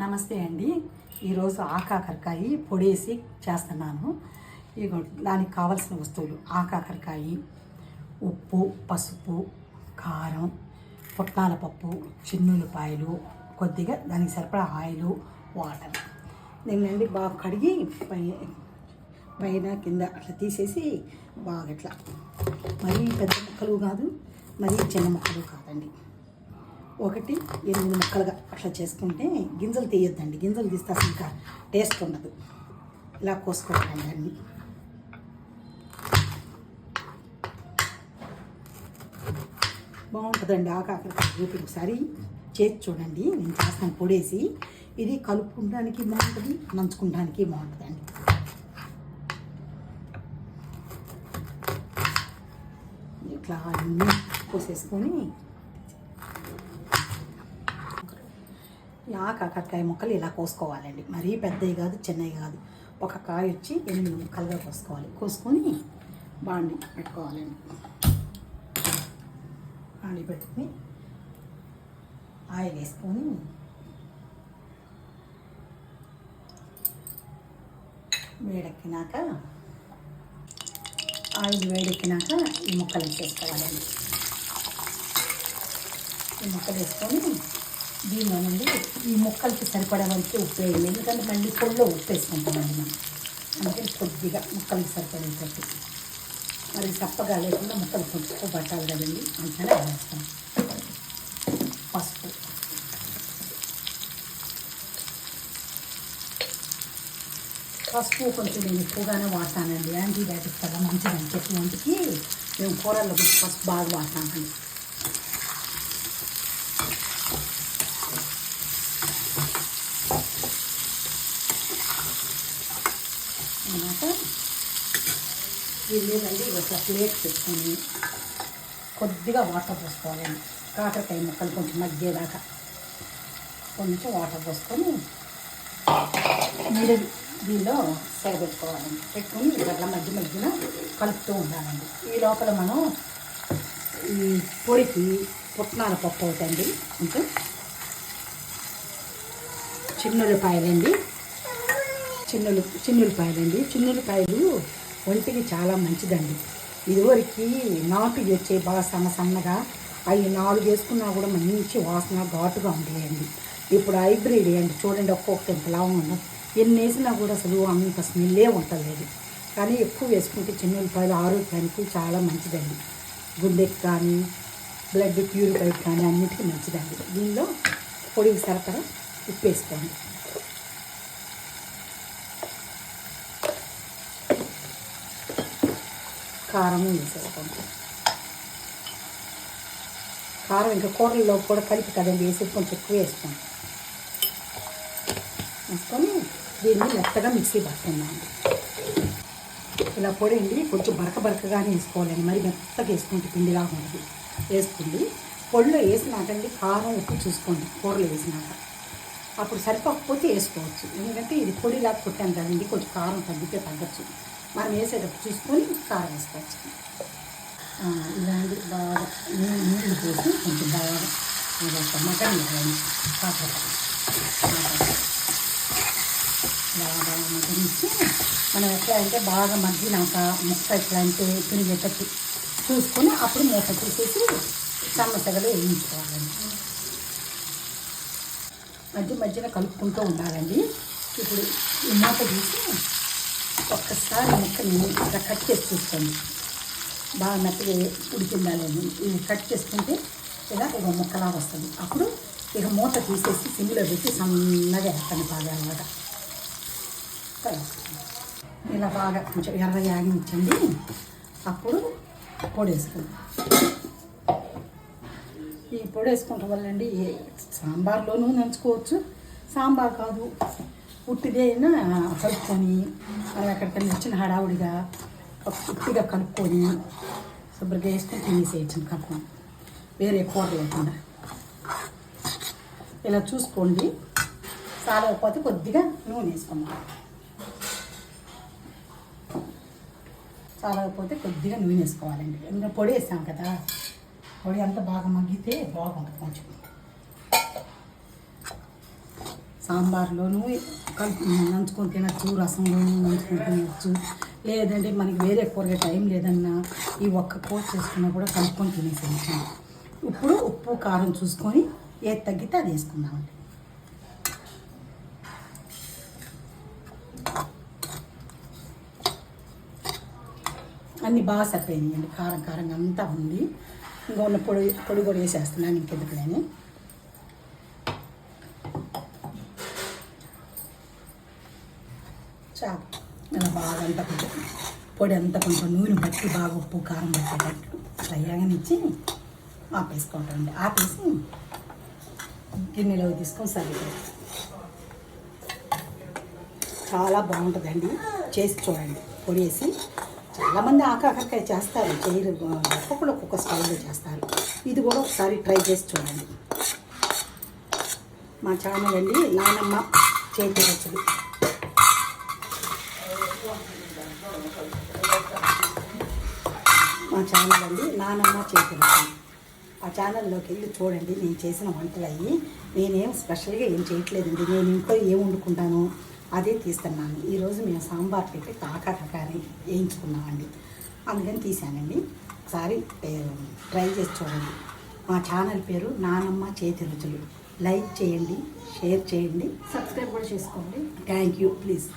నమస్తే అండి. ఈరోజు ఆకాకరకాయ పొడేసి చేస్తున్నాను. ఇగో దానికి కావలసిన వస్తువులు ఆకాకరకాయ ఉప్పు పసుపు కారం పుట్నాల పప్పు చిన్నులపాయలు కొద్దిగా దానికి సరిపడా ఆయిల్ వాటర్. దీన్ని బాగా కడిగి పై పైన కింద అట్లా తీసేసి బాగా ఇట్లా మరీ పెద్ద ముక్కలు కాదు మరీ చిన్న ముక్కలు కాదండి. ఒకటి ఎనిమిది ముక్కలుగా అట్లా చేసుకుంటే గింజలు తీయొద్దండి. గింజలు తీస్తే అసలు ఇంకా టేస్ట్ ఉండదు. ఇలా కోసుకోవాలండి అన్నీ. బాగుంటుందండి ఆకాకరకాయ రేపు ఒకసారి చేసి చూడండి. నేను చేస్తాను పొడేసి. ఇది కలుపుకోవడానికి బాగుంటుంది నంచుకోవడానికి బాగుంటుందండి. ఇట్లా అన్నీ కోసేసుకొని ఆ కాకరకాయ ముక్కలు ఇలా కోసుకోవాలండి. మరీ పెద్దవి కాదు చిన్నవి కాదు. ఒక కాయ వచ్చి ఎనిమిది ముక్కలుగా కోసుకోవాలి. కోసుకొని బాండి పెట్టుకోవాలండి. బాండి పెట్టుకొని ఆయిల్ వేసుకొని వేడెక్కినాక ఆయిల్ వేడెక్కినాక ఈ ముక్కలు వేసేసుకోవాలండి. ఈ ముక్కలు వేసుకొని దీనిలో నుండి ఈ ముక్కలకి సరిపడే వరకు ఉప్పు వేయండి ఎందుకంటే మళ్ళీ పొడిలో ఉప్పు వేసుకుంటామండి మనం. అంటే కొద్దిగా ముక్కలకి సరిపడేటట్టు. మరి చప్పగా లేకుండా ముక్కలు కొంచెం పట్టాలి కదండి. అందుకని వేస్తాం. పసుపు. పసుపు కొంచెం నేను ఎక్కువగానే వాడతానండి. యాంటీబయాటిక్స్ కదా మంచిదని చెప్పి వంటికి మేము కూరల్లో పసుపు బాగా వాడతామండి అన్నమాట. దీని మీదండి ఒక ప్లేట్ పెట్టుకొని కొద్దిగా వాటర్ పోసుకోవాలండి కాకరకాయ ముక్కలు కొంచెం మధ్యదాకా కొంచెం వాటర్ పోసుకొని నీళ్ళు దీనిలో పెట్టుకోవాలండి పెట్టుకొని ఇట్లా మధ్య మధ్యన కలుపుతూ ఉండాలండి. ఈ లోపల మనం ఈ పొడికి పుట్నాల పప్పు అవుతుంది కొంచెం చిన్నులపాయలండి చిన్నులు చిన్నులపాయలండి. చిన్నులపాయలు ఒంటికి చాలా మంచిదండి. ఇదివరకు నాటు వచ్చే బాగా సన్న సన్నగా అవి నాలుగు వేసుకున్నా కూడా మంచి వాసన ఘాటుగా ఉండేయండి ఇప్పుడు హైబ్రిడ్ అండి. చూడండి ఒక్కొక్కటి ఎంతలా ఉందో ఎన్ని వేసినా కూడా అసలు అంత స్మెల్లే ఉంటలేదు కానీ ఎక్కువ వేసుకుంటే చిన్నులపాయలు ఆరోగ్యానికి చాలా మంచిదండి. గుండెకి కానీ బ్లడ్ ప్యూరిఫై కానీ అన్నిటికీ మంచిదండి. దీనిలో పొడికి సరఫరా ఉప్పు వేసుకోండి. కారం వేసేసుకోండి కారం ఇంకా కూరల్లో కూడా కలిపి కదండి వేసి కొంచెం ఎక్కువ వేసుకోండి. వేసుకొని దీన్ని మెత్తగా మిక్సీ పడుతున్నాను ఇలా పొడండి కొంచెం బరక బరకగానే వేసుకోవాలండి. మరి మెత్తగా వేసుకుంటే పిండిలాగా ఉంటుంది. వేసుకుంది పొడిలో వేసినాకండి కారం ఉప్పు చూసుకోండి. కూరలో వేసినాక. అప్పుడు సరిపోకపోతే వేసుకోవచ్చు. ఎందుకంటే ఇది పొడిలా కొట్టాను కదండి కొంచెం కారం తగ్గితే తగ్గచ్చు. మనం వేసేటప్పుడు చూసుకొని కారం వేసుకోవచ్చు. ఇలాంటి బాగా నీళ్ళు పోసి కొంచెం బాగా మటన్ ఇవ్వండి కాకరకాయ బాగా మగ్గనిచ్చి మనం ఎట్లా అంటే బాగా మగ్గినాక ముక్క ఎట్లా అంటే తిరిగేటట్టు చూసుకొని అప్పుడు మూత తీసేసి చమ్మతగలు వేయించుకోవాలండి. మధ్య మధ్యన కలుపుకుంటూ ఉండాలండి. ఇప్పుడు ఈ మూత తీసి ఒక్కసారి ముక్కని ఇట్లా కట్ చేసి చూసుకోండి. బాగా మెత్తగా ఉడికిందా లేదు. ఇది కట్ చేసుకుంటే ఇలా ఇక ముక్కలా వస్తుంది. అప్పుడు ఇక మూత తీసేసి సిమ్లో పెట్టి సన్నగా వేస్తాను బాగా అలాగా ఇలా బాగా కొంచెం ఎర్ర యాగించండి అప్పుడు పొడి వేసుకుందాం. ఈ పొడి వేసుకుంటాం వల్ల అండి సాంబార్లోనూ నంచుకోవచ్చు. సాంబార్ కాదు ఉట్టిదే అయినా కలుపుకొని మనం ఎక్కడికైనా వచ్చిన హడావుడిగా ఉట్టిగా కలుపుకొని శుభ్రంగా వేసుకొని తినేసేయచ్చు కలుపుకొని. వేరే కూర లేకుండా. ఇలా చూసుకోండి. చాలకపోతే కొద్దిగా నూనె వేసుకుందాం. చాలకపోతే కొద్దిగా నూనె వేసుకోవాలండి. ఎందుకంటే పొడి వేసాం కదా. పొడి అంతా బాగా మగ్గితే బాగుంటుంది కొంచెం. సాంబార్లోనూ కలుపు నంచుకొని తినచ్చు రసంలోనూ నంచుకొని తినచ్చు లేదంటే మనకి వేరే కూరగా టైం లేదన్నా ఈ ఒక్క కూర చేసుకున్నా కూడా కలుపుకొని తినేసేయచ్చు. ఇప్పుడు ఉప్పు కారం చూసుకొని ఏది తగ్గితే అది వేసుకుందామండి. అన్నీ బాగా సరిపోయినాయండి. కారం కారంగా అంతా ఉంది. ఇంకా ఉన్న పొడి పొడి కూడా వేసేస్తున్నాను ఇంకెందుకు నేను చాలు. ఇలా బాగా అంతా కొంచెం పొడి అంతా కొంచెం నూనె బట్టి బాగా ఉప్పు కారం పట్టేటట్టు అట్లా అయ్యాగనిచ్చి ఆపేసుకుంటామండి ఆపేసి గిన్నెలో తీసుకొని సర్వ్ చాలా బాగుంటుందండి. చేసి చూడండి. పొడి వేసి చాలామంది ఆకాకరకాయ చేస్తారు చేయరు ఒక్కొక్కరు ఒక్కొక్క స్టైల్లో చేస్తారు ఇది కూడా ఒకసారి ట్రై చేసి చూడండి మా ఛానల్ అండి నానమ్మ చేతి రుచులు మా ఛానల్ అండి నానమ్మ చేతి రుచులు ఆ ఛానల్లోకి వెళ్ళి చూడండి నేను చేసిన వంటలు అయ్యి నేనేం స్పెషల్గా ఏం చేయట్లేదండి నేను ఇంట్లో ఏం వండుకుంటాను అదే తీస్తున్నాను. ఈరోజు మేము సాంబార్ పెట్టి కాకరకాయ వేయించుకున్నామండి. అందుకని తీసానండి ఒకసారి ట్రై చేసి చూడండి. మా ఛానల్ పేరు నానమ్మ చేతి రుచులు. లైక్ చేయండి షేర్ చేయండి. సబ్స్క్రైబ్ కూడా చేసుకోండి. Thank you please.